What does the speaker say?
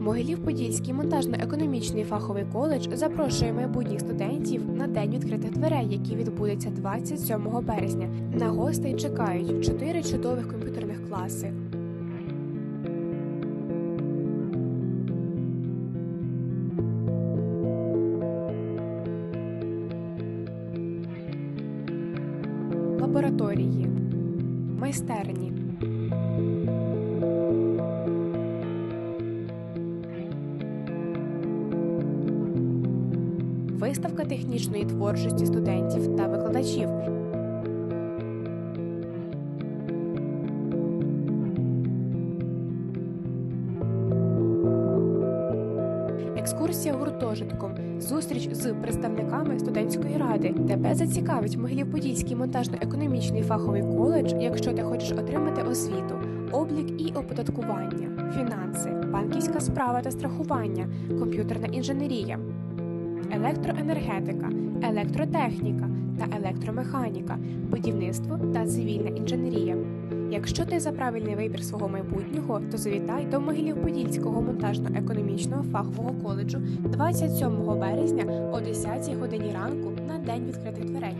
Могилів-Подільський монтажно-економічний фаховий коледж запрошує майбутніх студентів на день відкритих дверей, який відбудеться 27 березня. На гостей чекають чотири чудових комп'ютерних класи. Лабораторії, майстерні, виставка технічної творчості студентів та викладачів. Екскурсія гуртожитком, зустріч з представниками студентської ради. Тебе зацікавить Могилів-Подільський монтажно-економічний фаховий коледж, якщо ти хочеш отримати освіту, облік і оподаткування, фінанси, банківська справа та страхування, комп'ютерна інженерія, електроенергетика, електротехніка та електромеханіка, будівництво та цивільна інженерія. Якщо ти за правильний вибір свого майбутнього, то завітай до Могилів-Подільського монтажно-економічного фахового коледжу 27 березня о 10 годині ранку на день відкритих дверей.